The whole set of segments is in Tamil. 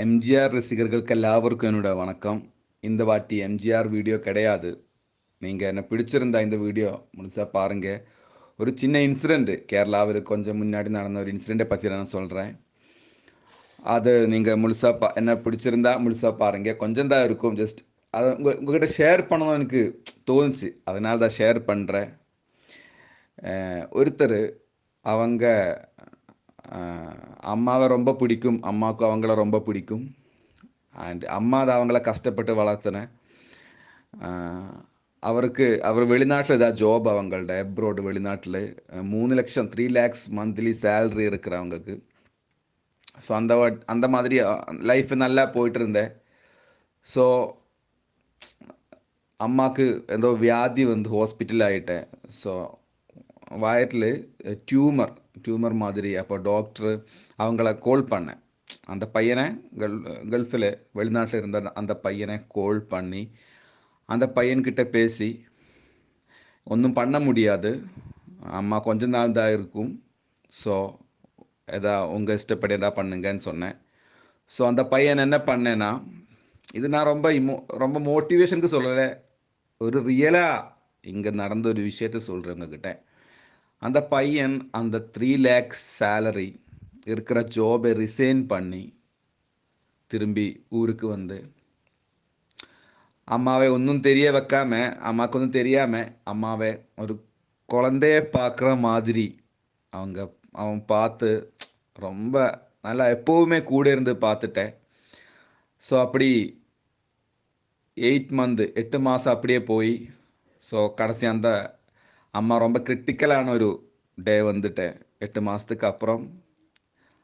எம்ஜிஆர் ரசிகர்களுக்கு எல்லாருக்கும் என்னோட வணக்கம். இந்த வாட்டி எம்ஜிஆர் வீடியோ கிடையாது. நீங்கள் என்ன பிடிச்சிருந்தா இந்த வீடியோ முழுசாக பாருங்க. ஒரு சின்ன இன்சிடெண்ட் கேரளாவில் கொஞ்சம் முன்னாடி நடந்த ஒரு இன்சிடெண்ட்டை பற்றி நான் சொல்கிறேன் அது நீங்கள் முழுசாக பா என்ன பிடிச்சிருந்தா முழுசாக பாருங்கள் கொஞ்சம் தான் இருக்கும் ஜஸ்ட் அதை உங்கள் உங்ககிட்ட ஷேர் பண்ணணும் எனக்கு தோணுச்சு. அதனால தான் ஷேர் பண்ணுறேன் ஒருத்தர் அவங்க அம்மாவை ரொம்ப பிடிக்கும். அம்மாவுக்கு அவங்கள ரொம்ப பிடிக்கும். அண்ட் அம்மா அதை அவங்கள கஷ்டப்பட்டு வளர்த்தினேன் ஆஹ், அவருக்கு அவர் வெளிநாட்டில் ஏதாவது ஜாப் அவங்கள்ட அப்ரோடு வெளிநாட்டில் மூணு லட்சம் த்ரீ லேக்ஸ் மந்த்லி சேல்ரி இருக்கிறவங்களுக்கு ஸோ அந்த வா- அந்த மாதிரி லைஃப் நல்லா போயிட்டு இருந்தேன் ஸோ அம்மாவுக்கு ஏதோ வியாதி வந்து ஹாஸ்பிட்டல் ஆகிட்டேன் ஸோ வயரில் டியூமர் டியூமர் மாதிரி அப்போ டாக்டர் அவங்கள கோல் பண்ணேன். அந்த பையனை கல் கல்ஃபில் வெளிநாட்டில் இருந்த அந்த பையனை கோல் பண்ணி அந்த பையன்கிட்ட பேசி ஒன்றும் பண்ண முடியாது. அம்மா கொஞ்ச நாள் தான் இருக்கும். ஸோ எதா உங்கள் இஷ்டப்படி எதா பண்ணுங்கன்னு சொன்னேன். ஸோ அந்த பையன் என்ன பண்ணேன்னா இது நான் ரொம்ப இமோ ரொம்ப மோட்டிவேஷனுக்கு சொல்லலை. ஒரு ரியலாக இங்கே நடந்த ஒரு விஷயத்த சொல்கிறேன் உங்ககிட்ட. அந்த பையன் அந்த த்ரீ லேக்ஸ் சேலரி இருக்கிற ஜாபை ரிசைன் பண்ணி திரும்பி ஊருக்கு வந்து. அம்மாவை ஒன்றும் தெரிய வைக்காம அம்மாவுக்கு ஒன்றும் தெரியாமல் அம்மாவை ஒரு குழந்தைய பார்க்குற மாதிரி அவங்க அவன் பார்த்து ரொம்ப நல்லா எப்போவுமே கூட இருந்து பார்த்துட்டேன். ஸோ அப்படி எயிட் மந்த் எட்டு மாதம் அப்படியே போய் ஸோ கடைசி அந்த அம்மா ரொம்ப கிரிட்டிக்கலான ஒரு டே வந்துட்டேன் எட்டு மாதத்துக்கு அப்புறம்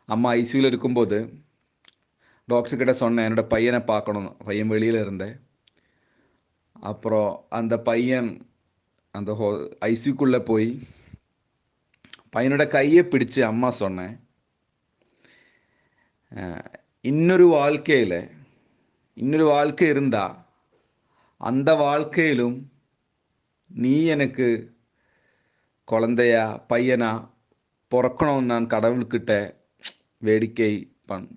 அம்மா ஐசியூவில் இருக்கும்போது டாக்டர் கிட்ட சொன்னேன் என்னோட பையனை பார்க்கணும் பையன் வெளியில் இருந்தேன் அப்புறம் அந்த பையன் அந்த ஹோ ஐசியூக்குள்ளே போய் பையனோட கையை பிடிச்சு அம்மா சொன்னேன் அஹ், இன்னொரு வாழ்க்கையில் இன்னொரு வாழ்க்கை இருந்தா அந்த வாழ்க்கையிலும் நீ எனக்கு குழந்தையா பையனா பிறக்கணும் நான் கடவுள்கிட்ட வேடிக்கை பண்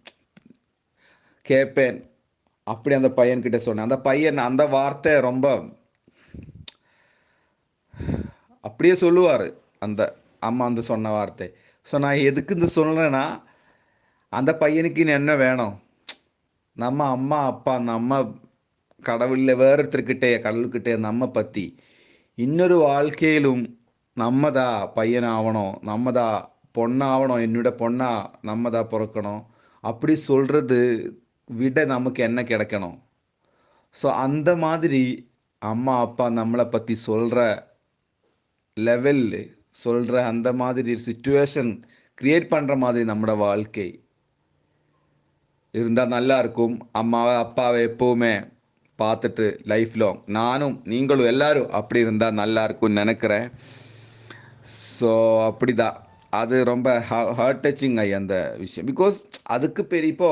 கேட்பேன் அப்படி அந்த பையன்கிட்ட சொன்னேன். அந்த பையன் அந்த வார்த்தை ரொம்ப அப்படியே சொல்லுவார். அந்த அம்மா வந்து சொன்ன வார்த்தை. ஸோ நான் எதுக்கு இந்த சொல்கிறேன்னா அந்த பையனுக்கு இனி என்ன வேணும்? நம்ம அம்மா அப்பா நம்ம கடவுளில் வேறொருத்தர்கிட்டே கடவுள்கிட்டே நம்ம பற்றி இன்னொரு வாழ்க்கையிலும் நம்மதா பையனாகணும் நம்மதா பொண்ணாகணும் என்னோட பொண்ணா நம்மதா பிறக்கணும். அப்படி சொல்கிறது விட நமக்கு என்ன கிடைக்கணும்? ஸோ அந்த மாதிரி அம்மா அப்பா நம்மளை பற்றி சொல்கிற லெவல் சொல்கிற அந்த மாதிரி சுச்சுவேஷன் க்ரியேட் பண்ணுற மாதிரி நம்மளோட வாழ்க்கை இருந்தால் நல்லா இருக்கும். அம்மாவை அப்பாவை எப்போவுமே பார்த்துட்டு லைஃப் லாங் நானும் நீங்களும் எல்லாரும் அப்படி இருந்தால் நல்லா இருக்கும்னு நினைக்கிறேன். ஸோ அப்படி தான் அது ரொம்ப ஹார்ட் டச்சிங் ஐ அந்த விஷயம். பிகாஸ் அதுக்கு பெரிய இப்போ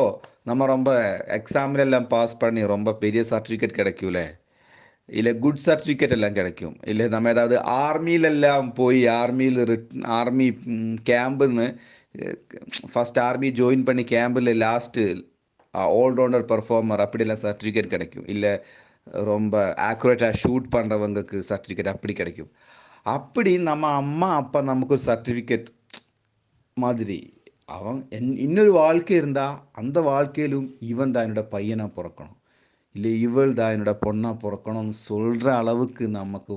நம்ம ரொம்ப எக்ஸாம்ல எல்லாம் பாஸ் பண்ணி ரொம்ப பெரிய சர்டிஃபிகேட் கிடைக்கும்ல. இல்லை குட் சர்டிஃபிகேட் எல்லாம் கிடைக்கும். இல்லை நம்ம ஏதாவது ஆர்மியிலெல்லாம் போய் ஆர்மியில் ரிட்டன் ஆர்மி கேம்புன்னு ஃபஸ்ட் ஆர்மி ஜாயின் பண்ணி கேம்பில் லாஸ்ட்டு ஆல்ரவுண்டர் பர்ஃபார்மர் அப்படிலாம் சர்டிஃபிகேட் கிடைக்கும். இல்லை ரொம்ப ஆக்குரேட்டாக ஷூட் பண்ணுறவங்களுக்கு சர்டிஃபிகேட் அப்படி கிடைக்கும். அப்படி நம்ம அம்மா அப்பா நமக்கு ஒரு சர்டிஃபிகேட் மாதிரி. அவன் என் இன்னொரு வாழ்க்கை இருந்தால் அந்த வாழ்க்கையிலும் இவன் தான் என்னோட பையனாக பிறக்கணும். இல்லை இவள் தான் என்னோட பொண்ணாக பிறக்கணும்னு சொல்கிற அளவுக்கு நமக்கு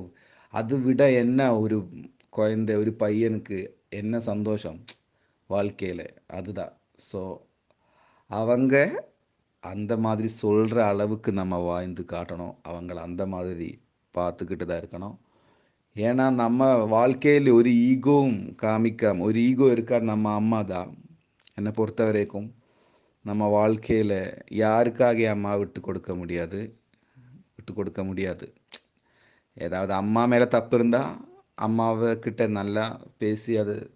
அது விட என்ன ஒரு குழந்தை ஒரு பையனுக்கு என்ன சந்தோஷம்? வாழ்க்கையில். அதுதான். ஸோ அவங்க அந்த மாதிரி சொல்கிற அளவுக்கு நம்ம வாழ்ந்து காட்டணும். அவங்கள அந்த மாதிரி பார்த்துக்கிட்டு தான் இருக்கணும். ஏன்னா நம்ம வாழ்க்கையில் ஒரு ஈகோவும் காமிக்காம ஒரு ஈகோ இருக்கார் நம்ம அம்மா தான். என்னை பொறுத்த வரைக்கும் நம்ம வாழ்க்கையில் யாருக்காக அம்மா விட்டு கொடுக்க முடியாது? விட்டு கொடுக்க முடியாது. ஏதாவது அம்மா மேலே தப்பு இருந்தால் அம்மாவை கிட்ட நல்லா பேசி அது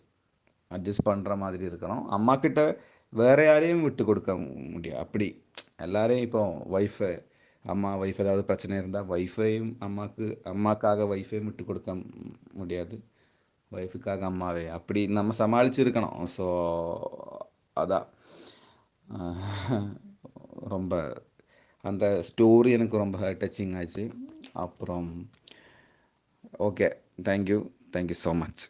அட்ஜஸ்ட் பண்ணுற மாதிரி இருக்கணும். அம்மா கிட்ட வேற யாரையும் விட்டு கொடுக்க முடியாது. அப்படி. எல்லாரையும் இப்போ ஒய்ஃபை அம்மா ஒய்ஃப் ஏதாவது பிரச்சனை இருந்தால் ஒய்ஃபையும் அம்மாவுக்கு அம்மாக்காக ஒய்ஃபையும் விட்டு கொடுக்க முடியாது. ஒய்ஃபுக்காக அம்மாவே. அப்படி நம்ம சமாளிச்சிருக்கணும். ஸோ அதான். ரொம்ப அந்த ஸ்டோரி எனக்கு ரொம்ப டச்சிங் ஆச்சு. அப்புறம் okay thank you thank you so much